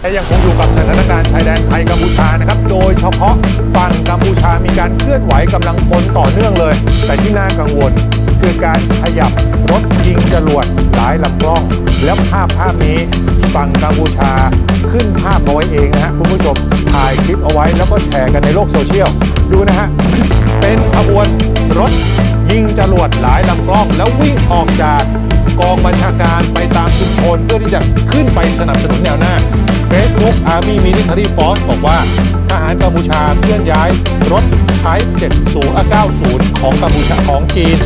และยังคงอยู่กับสถานการณ์ชายแดนไทยกัมพูชานะครับ โดยเฉพาะฝั่งกัมพูชามีการเคลื่อนไหวกำลังพลต่อเนื่องเลย แต่ที่น่ากังวลคือการขยับรถยิงจรวดหลายลำกล้อง แล้วภาพภาพนี้ฝั่งกัมพูชาขึ้นภาพเอาไว้เองนะฮะคุณผู้ชมถ่ายคลิปเอาไว้แล้วก็แชร์กันในโลกโซเชียลดูนะฮะเป็นขบวนรถยิงจรวดหลายลำกล้อง แล้ววิ่งออกจากกองบัญชาการไปตามชุมชนเพื่อที่จะขึ้นไปสนับสนุนแนวหน้า Facebook Army Military Force บอกว่า ทหารกัมพูชาเคลื่อนย้ายรถ Type 70อะ90 ของกัมพูชาของจีน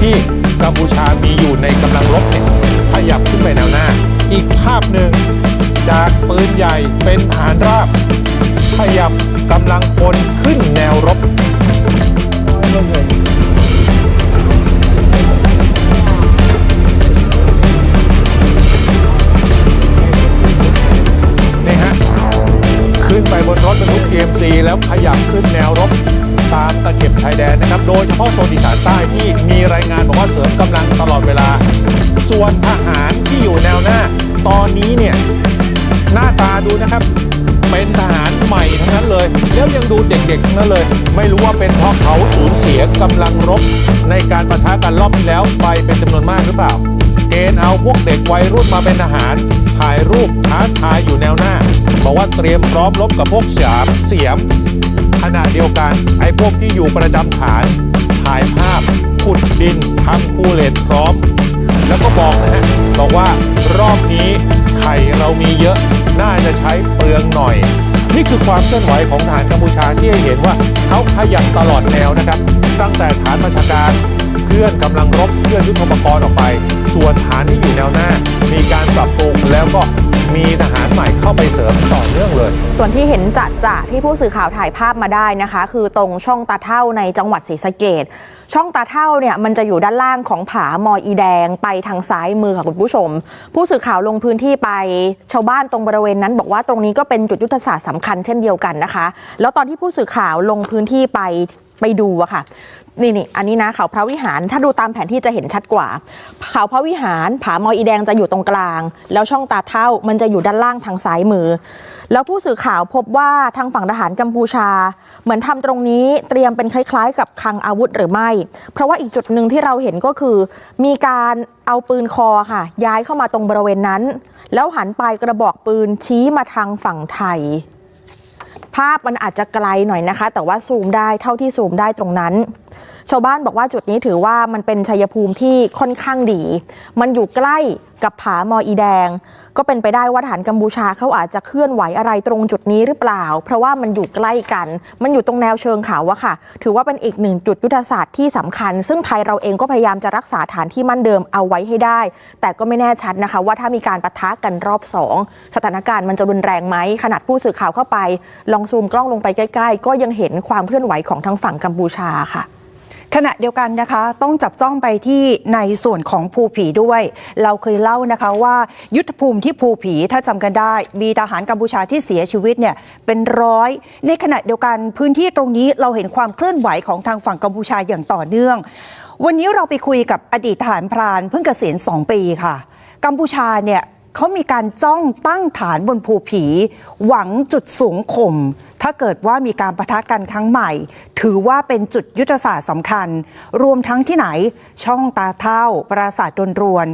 ที่กัมพูชามีอยู่ในกำลังรบเนี่ยขยับขึ้นไปแนวหน้า อีกภาพหนึ่งจากปืนใหญ่เป็นฐานราบ ขยับกำลังพลขึ้นแนวรบ ขึ้นไปบนรถบรรทุก GMC แล้วขยับขึ้นแนวรบตามตะเข็บชายแดนนะครับ โดยเฉพาะโซนอีสานใต้ที่มีรายงานบอกว่าเสริมกำลังตลอดเวลา ส่วนทหารที่อยู่แนวหน้า ตอนนี้เนี่ยหน้าตาดูนะครับ เป็นทหารใหม่ทั้งนั้นเลย แล้วยังดูเด็กๆทั้งนั้นเลย ไม่รู้ว่าเป็นเพราะเขาสูญเสียกำลังรบ ในการประทะกันรอบที่แล้วไปเป็นจำนวนมากหรือเปล่าเกณฑ์เอาพวกเด็กวัยรุ่นมาเป็นทหาร ถ่ายรูปท้าทายอยู่แนวหน้า บอกว่าเตรียมพร้อมรบกับพวกเสียมเสียม ขณะเดียวกันไอ้พวกที่อยู่ประจำฐาน ถ่ายภาพขุดดินทำคูเลตพร้อม แล้วก็บอกนะฮะบอกว่ารอบนี้ไข่เรามีเยอะน่าจะใช้เปลืองหน่อย นี่คือความเคลื่อนไหวของทหารกัมพูชาที่ให้เห็นว่าเขาขยับตลอดแนวนะครับ ตั้งแต่ฐานบัญชาการเคลื่อนกำลังรบเคลื่อนยุทโธปกรณ์ออกไป ส่วนฐานที่อยู่แนวหน้า มีการปรับปรุงแล้วก็มีทหารใหม่เข้าไปเสริมต่อเนื่องเลย ส่วนที่เห็นจะจะที่ผู้สื่อข่าวถ่ายภาพมาได้นะคะ คือตรงช่องตาเท่าในจังหวัดศรีสะเกดช่องตาเท่าเนี่ยมันจะอยู่ด้านล่างของผามออีแดงไปทางซ้ายมือค่ะคุณผู้ชม ผู้สื่อข่าวลงพื้นที่ไปชาวบ้านตรงบริเวณนั้น บอกว่าตรงนี้ก็เป็นจุดยุทธศาสตร์สำคัญเช่นเดียวกันนะคะ แล้วตอนที่ผู้สื่อข่าวลงพื้นที่ไป ไปดูอะค่ะนี่นี่อันนี้นะเขาพระวิหารถ้าดูตามแผนที่จะเห็นชัดกว่า เขาพระวิหารผามออีแดงจะอยู่ตรงกลาง แล้วช่องตาเท่ามันจะอยู่ด้านล่างทางซ้ายมือ แล้วผู้สื่อข่าวพบว่าทางฝั่งทหารกัมพูชา เหมือนทำตรงนี้เตรียมเป็นคล้ายๆ กับคลังอาวุธหรือไม่ เพราะว่าอีกจุดหนึ่งที่เราเห็นก็คือ มีการเอาปืนคอค่ะ ย้ายเข้ามาตรงบริเวณนั้น แล้วหันปลายกระบอกปืนชี้มาทางฝั่งไทย ภาพมันอาจจะไกลหน่อยนะคะ แต่ว่าซูมได้เท่าที่ซูมได้ตรงนั้น ชาวบ้านบอกว่าจุดนี้ถือว่ามันเป็นชัยภูมิที่ค่อนข้างดี มันอยู่ใกล้กับผา มออีแดง ก็เป็นไปได้ว่าทหารกัมพูชาเขาอาจจะเคลื่อนไหวอะไรตรงจุดนี้หรือเปล่า เพราะว่ามันอยู่ใกล้กัน มันอยู่ตรงแนวเชิงเขาอะค่ะ ถือว่าเป็นอีกหนึ่งจุดยุทธศาสตร์ที่สำคัญ ซึ่งไทยเราเองก็พยายามจะรักษาฐานที่มั่นเดิมเอาไว้ให้ได้ แต่ก็ไม่แน่ชัดนะคะ ว่าถ้ามีการปะทะกันรอบสองสถานการณ์มันจะรุนแรงไหมขนาดผู้สื่อข่าวเข้าไป ลองซูมกล้องลงไปใกล้ ๆ ก็ยังเห็นความเคลื่อนไหวของทางฝั่งกัมพูชาค่ะ ขณะเดียวกันนะคะต้องจับจ้องไปที่ในส่วนของภูผีด้วย เราเคยเล่านะคะว่ายุทธภูมิที่ภูผีถ้าจำกันได้ มีทหารกัมพูชาที่เสียชีวิตเนี่ยเป็นร้อย ในขณะเดียวกันพื้นที่ตรงนี้เราเห็นความเคลื่อนไหวของทางฝั่งกัมพูชาอย่างต่อเนื่อง วันนี้เราไปคุยกับอดีตทหารพรานเพิ่งเกษียณ2ปีค่ะ กัมพูชาเนี่ย เขามีการจ้องตั้งฐานบนภูผี หวังจุดสูงข่มถ้าเกิดว่ามีการประทะกันครั้งใหม่ ถือว่าเป็นจุดยุทธศาสตร์สำคัญ รวมทั้งที่ไหนช่องตาเท่า ปราสาทดนรวน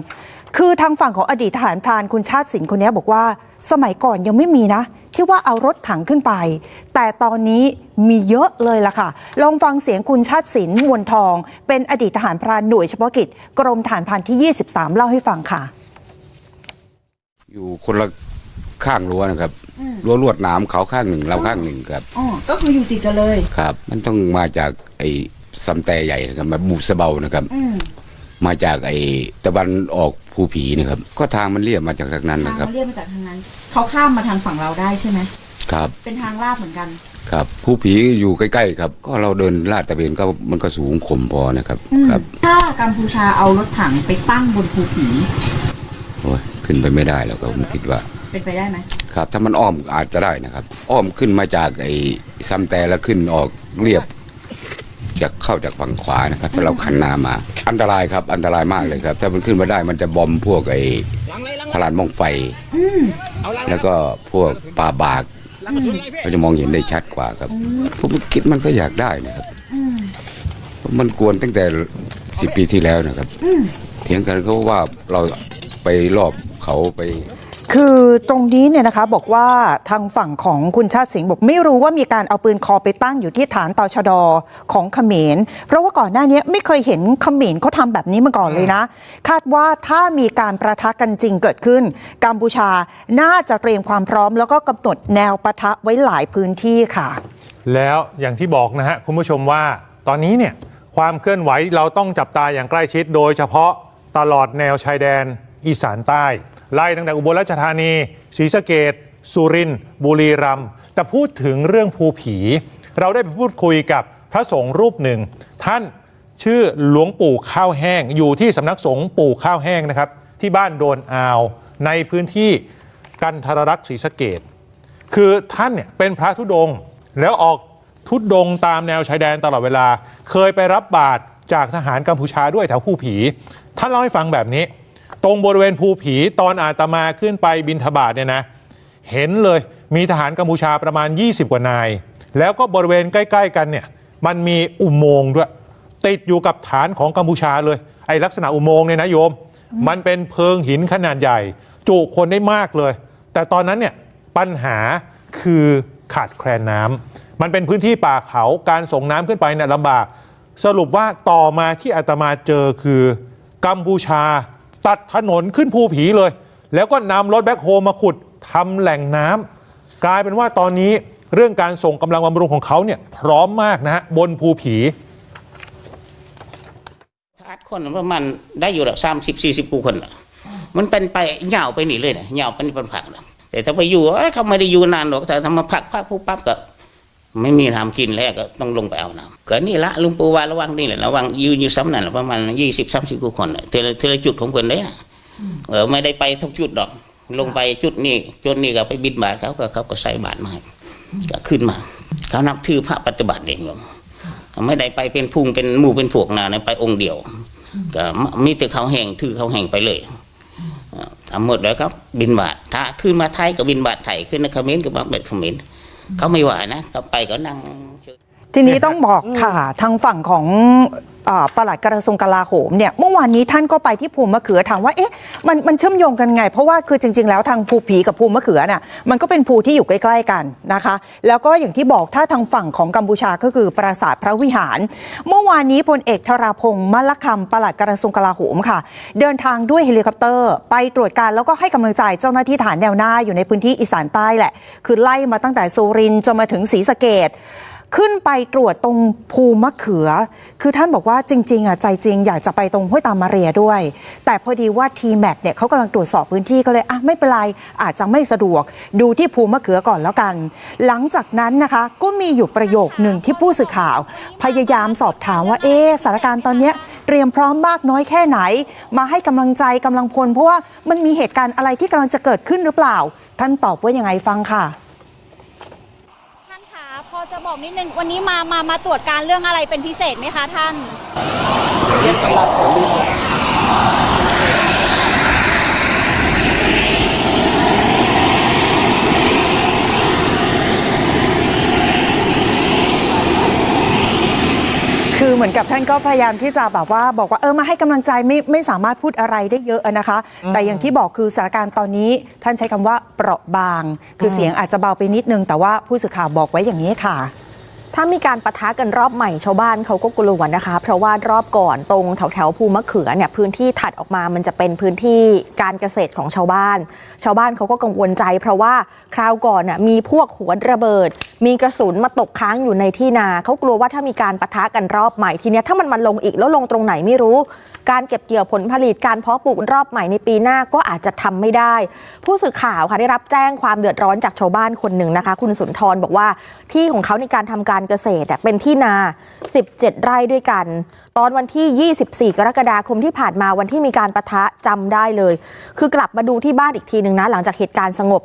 คือทางฝั่งของอดีตทหารพรานคุณชาติสินคนนี้บอกว่า สมัยก่อนยังไม่มีนะ ที่ว่าเอารถถังขึ้นไป แต่ตอนนี้มีเยอะเลยล่ะค่ะ ลองฟังเสียงคุณชาติสินมวลทอง เป็นอดีตทหารพรานหน่วยเฉพาะกิจ กรมฐานพรานที่ 23 เล่าให้ฟังค่ะ อยู่คนละข้างรั้วนะครับรั้วลวดหนามเขาข้างหนึ่งเราข้างหนึ่งครับ อ๋อก็คืออยู่ติดกันเลย ครับ มันต้องมาจากไอ้ซัมแต่ใหญ่นะครับมาบุษเบานะครับ อืมมาจากไอ้ตะวันออกภูผีนะครับ ก็ทางมันเรียบมาจากทางนั้นทางนะครับเขาเรียกมาจากทางนั้น เขาข้ามมาทางฝั่งเราได้ใช่ไหมครับ เป็นทางลาบเหมือนกัน ครับภูผีอยู่ใกล้ๆครับ ก็เราเดินลาดตระเวนก็มันก็สูงข่มพอนะครับ อืมครับ ถ้ากัมพูชาเอารถถังไปตั้งบนภูผี โอ้ยขึ้นไปไม่ได้แล้วก็ผมคิดว่า เป็นไปได้ไหมครับ ถ้ามันอ้อมอาจจะได้นะครับ อ้อมขึ้นมาจากไอ้ซัมแต่แล้วขึ้นออกเรียบจากเข้าจากฝั่งขวานะครับ ถ้าเราขันหนามา อันตรายครับอันตรายมากเลยครับ ถ้ามันขึ้นมาได้มันจะบอมพวกไอ้พลานมองไฟ แล้วก็พวกป่าบากเราจะมองเห็นได้ชัดกว่าครับผมคิดมันก็อยากได้นะครับมันกวนตั้งแต่สิบปีที่แล้วนะครับเถียงกันเขาว่าเรา ไปรอบเขาไป คือตรงนี้เนี่ยนะคะบอกว่าทางฝั่งของคุณชาติสิงห์บอกไม่รู้ว่ามีการเอาปืนคอไปตั้งอยู่ที่ฐานตชดของเขมร เพราะว่าก่อนหน้านี้ไม่เคยเห็นเขมรเขาทำแบบนี้มาก่อนเลยนะ คาดว่าถ้ามีการประทะกันจริงเกิดขึ้น กัมพูชาน่าจะเตรียมความพร้อม แล้วก็กำหนดแนวปะทะไว้หลายพื้นที่ค่ะ แล้วอย่างที่บอกนะฮะคุณผู้ชมว่าตอนนี้เนี่ยความเคลื่อนไหวเราต้องจับตาอย่างใกล้ชิดโดยเฉพาะตลอดแนวชายแดน อีสานใต้ ไล่ตั้งแต่อุบลราชธานีศรีสะเกดสุรินทร์บุรีรัมย์แต่พูดถึงเรื่องภูผี เราได้ไปพูดคุยกับพระสงฆ์รูปหนึ่ง ท่านชื่อหลวงปู่ข้าวแห้ง อยู่ที่สำนักสงฆ์ปู่ข้าวแห้งนะครับ ที่บ้านโดนอาว ในพื้นที่กันทรรักษ์ศรีสะเกดคือท่านเนี่ยเป็นพระธุดงค์แล้วออกทุดงตามแนวชายแดนตลอดเวลา เคยไปรับบาตรจากทหารกัมพูชาด้วยแถวภูผี ท่านเล่าให้ฟังแบบนี้ ตรงบริเวณภูผีตอนอาตมาขึ้นไปบินทบาทเนี่ยนะ เห็นเลยมีทหารกัมพูชาประมาณ 20 กว่านาย แล้วก็บริเวณใกล้ ๆ กันเนี่ยมันมีอุโมงค์ด้วย ติดอยู่กับฐานของกัมพูชาเลย ไอ้ลักษณะอุโมงค์เนี่ยนะโยม มันเป็นเพิงหินขนาดใหญ่ จุคนได้มากเลย แต่ตอนนั้นเนี่ยปัญหาคือขาดแคลนน้ำมันเป็นพื้นที่ป่าเขาการส่งน้ำขึ้นไปเนี่ยลำบาก สรุปว่าต่อมาที่อาตมาเจอคือกัมพูชา ตัดถนนขึ้นภูผีเลย แล้วก็นำรถแบ็คโฮมาขุดทำแหล่งน้ำกลายเป็นว่าตอนนี้เรื่องการส่งกำลังบำรุงของเขาเนี่ยพร้อมมากนะฮะบนภูผีทัดคนประมาณได้อยู่ละสามสิบสี่สิบกูคนน่ะมันเป็นไปยาวไปนี่เลยนะยาวไปนี่เป็นผักนะแต่ถ้าไปอยู่เขาไม่ได้อยู่นานหรอกแต่ทำมาพักพักปุ๊บปั๊บก็ ไม่มีน้ำกินแล้วก็ต้องลงไปเอาน้ำก็นี่ละลุงปู่ว่าระวังนี่แหละระวังยู่อยู่ซ้ำนั่นแหละประมาณยี่สิบสามสิบกูคนเทละเทละจุดของเพื่อนเลยนะเออไม่ได้ไปทุกจุดดอก ลงไปจุดนี้จุดนี้ก็ไปบิดบาทเขาก็เขาก็ใส่บาทมาให้ก็ขึ้นมา เขานับถือพระปฏิบัติเองโยมไม่ได้ไปเป็นพุงเป็นหมู่เป็นพวกนานะไปองค์เดียวก็มีแต่เขาแห่งถือเขาแห่งไปเลยทำหมดแล้วครับบินบาทถ้าขึ้นมาไทยก็บินบาทไทยขึ้นในเขมรก็บักเบ็ดเขมร เขาไม่ว่านะเขาไปก็นั่งทีนี้ต้องบอกค่ะทางฝั่งของ ปลัดกระทรวงกลาโหมเนี่ยเมื่อวานนี้ท่านก็ไปที่ภูมิมะเขือถามว่าเอ๊ะมันมันเชื่อมโยงกันไง เพราะว่าคือจริง ๆ แล้วทางภูผีกับภูมิมะเขือน่ะมันก็เป็นภูที่อยู่ใกล้ ๆ กันนะคะ แล้วก็อย่างที่บอกถ้าทางฝั่งของกัมพูชาก็คือปราสาทพระวิหาร เมื่อวานนี้พลเอกธราพงศ์มะลคำปลัดกระทรวงกลาโหมค่ะ เดินทางด้วยเฮลิคอปเตอร์ ไปตรวจการแล้วก็ให้กำลังใจเจ้าหน้าที่ฐานแนวหน้าอยู่ในพื้นที่อีสานใต้แหละ คือไล่มาตั้งแต่สุรินจนมาถึงศรีสะเกด ขึ้นไปตรวจตรงภูมะเขือ คือท่านบอกว่าจริงๆอะใจจริงอยากจะไปตรงห้วยตามมาเรียด้วย แต่พอดีว่าทีแม็กเนี่ยเขากำลังตรวจสอบพื้นที่ก็เลยอะไม่เป็นไรอาจจะไม่สะดวก ดูที่ภูมะเขือก่อนแล้วกัน หลังจากนั้นนะคะก็มีอยู่ประโยคหนึ่งที่ผู้สื่อข่าว พยายามสอบถามว่าเอ๊สถานการณ์ตอนเนี้ยเตรียมพร้อมมากน้อยแค่ไหน มาให้กำลังใจกำลังพล เพราะว่ามันมีเหตุการณ์อะไรที่กำลังจะเกิดขึ้นหรือเปล่า ท่านตอบว่ายังไงฟังค่ะ พอจะบอกนิดนึงวันนี้มามามาตรวจการเรื่องอะไรเป็นพิเศษไหมคะท่านคือเหมือนกับท่านก็พยายามที่จะแบบว่าบอกว่าเออมาให้กำลังใจไม่ไม่สามารถพูดอะไรได้เยอะนะคะ แต่อย่างที่บอกคือสถานการณ์ตอนนี้ท่านใช้คำว่าเปราะบาง คือเสียงอาจจะเบาไปนิดนึง แต่ว่าผู้สื่อข่าวบอกไว้อย่างนี้ค่ะ ถ้ามีการประทะกันรอบใหม่ชาวบ้านเขาก็กลัวนะคะ เพราะว่ารอบก่อนตรงแถวแถวภูมะเขือเนี่ยพื้นที่ถัดออกมามันจะเป็นพื้นที่การเกษตรของชาวบ้าน ชาวบ้านเขาก็กังวลใจ เพราะว่าคราวก่อนน่ะมีพวกหัวระเบิด มีกระสุนมาตกค้างอยู่ในที่นาเขากลัวว่าถ้ามีการประทะกันรอบใหม่ทีเนี้ยถ้ามันมาลงอีกแล้วลงตรงไหนไม่รู้ การเก็บเกี่ยวผลผลิตการเพาะปลูกรอบใหม่ในปีหน้าก็อาจจะทำไม่ได้ ผู้สื่อข่าวค่ะได้รับแจ้งความเดือดร้อนจากชาวบ้านคนหนึ่งนะคะ คุณสุนทรบอกว่าที่ของเขาในการทำการเกษตรเป็นที่นา 17 ไร่ด้วยกัน ตอนวันที่ 24 กรกฎาคมที่ผ่านมาวันที่มีการประทะจำได้เลย คือกลับมาดูที่บ้านอีกทีหนึ่งนะ หลังจากเหตุการณ์สงบ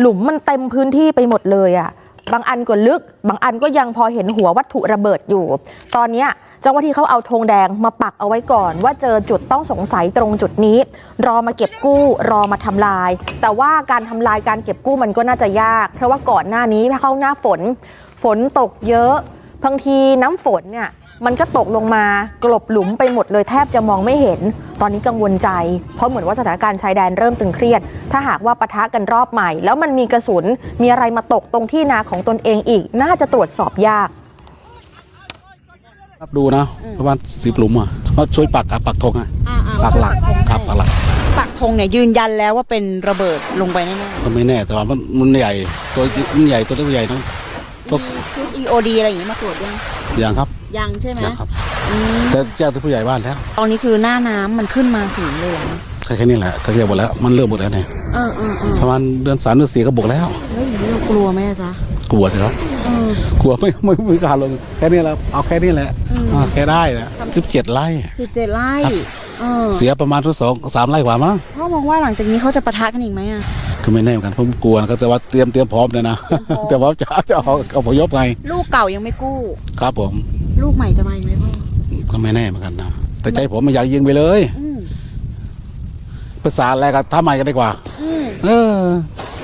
หลุมมันเต็มพื้นที่ไปหมดเลยอะบางอันก็ลึก บางอันก็ยังพอเห็นหัววัตถุระเบิดอยู่ ตอนนี้เจ้าหน้าที่เขาเอาธงแดงมาปักเอาไว้ก่อน ว่าเจอจุดต้องสงสัยตรงจุดนี้ รอมาเก็บกู้ รอมาทำลาย แต่ว่าการทำลายการเก็บกู้มันก็น่าจะยาก เพราะว่าก่อนหน้านี้ถ้าเข้าหน้าฝน ฝนตกเยอะบางทีน้ำฝนเนี่ยมันก็ตกลงมากลบหลุมไปหมดเลยแทบจะมองไม่เห็น ตอนนี้กังวลใจ เพราะเหมือนว่าสถานการณ์ชายแดนเริ่มตึงเครียด ถ้าหากว่าปะทะกันรอบใหม่ แล้วมันมีกระสุนมีอะไรมาตกตรงที่นาของตนเองอีก น่าจะตรวจสอบยากรับดูนะประมาณสิบหลุมอะเขาช่วยปักอะปักธงอะปักหลักครับปักหลักปักธงเนี่ยยืนยันแล้วว่าเป็นระเบิดลงไปแน่ก็ไม่แน่แต่ว่ามันมันใหญ่ตัวมันใหญ่ตัวเล็กใหญ่นะ ก็ๆชุด EOD อะไรอย่างงี้มาตรวจยังอย่างครับยังใช่ไหมอย่างครับอืมจะแจ้งที่ผู้ใหญ่บ้านแล้วตอนนี้คือหน้าน้ำมันขึ้นมาสูงเลยเหรอแค่แค่นี้แหละก็แค่หมดแล้วมันเริ่มหมดแล้วเนี่ยเออเออเออประมาณเดือนสามเดือนสี่ก็บวกแล้ว แล้วอย่างนี้เรากลัวไหมอะจ๊ะกลัวเลยครับกลัวไม่ไม่ไม่กล้าลงแค่นี้แหละเอาแค่นี้แหละอ่าแค่ได้นะสิบเจ็ดไร่ สิบเจ็ดไร่ครับ เออเสียประมาณทุกสองสามไร่กว่ามั้งพ่อมองว่าหลังจากนี้เขาจะปะทะกันอีกไหมอะ ก็ไม่แน่เหมือนกันผมกลัวนะครับแต่ว่าเตรียมเตรียมพร้อมเลยนะแต่ว่าจะจะเอาเอาพยพไงลูกเก่ายังไม่กู้ ครับผมลูกใหม่จะมาอีกไหมพ่อก็ไม่แน่เหมือนกันนะแต่ใจผมมันอยากยิงไปเลยอืมภาษาอะไรกันทำใหม่กันดีกว่า อืมเออ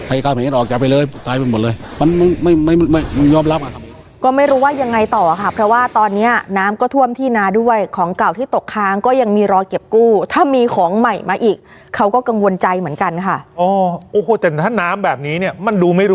ใครกล้าเห็นออกจากไปเลยตายไปหมดเลย มันมันไม่ไม่ไม่ไม่ไม่ยอมรับอะครับ ก็ไม่รู้ว่ายังไงต่อค่ะ เพราะว่าตอนนี้น้ำก็ท่วมที่นาด้วยของเก่าที่ตกค้างก็ยังมีรอเก็บกู้ ถ้ามีของใหม่มาอีก เขาก็กังวลใจเหมือนกันค่ะ อ๋อ โอ้โห แต่ถ้าน้ำแบบนี้เนี่ยมันดูไม่รู้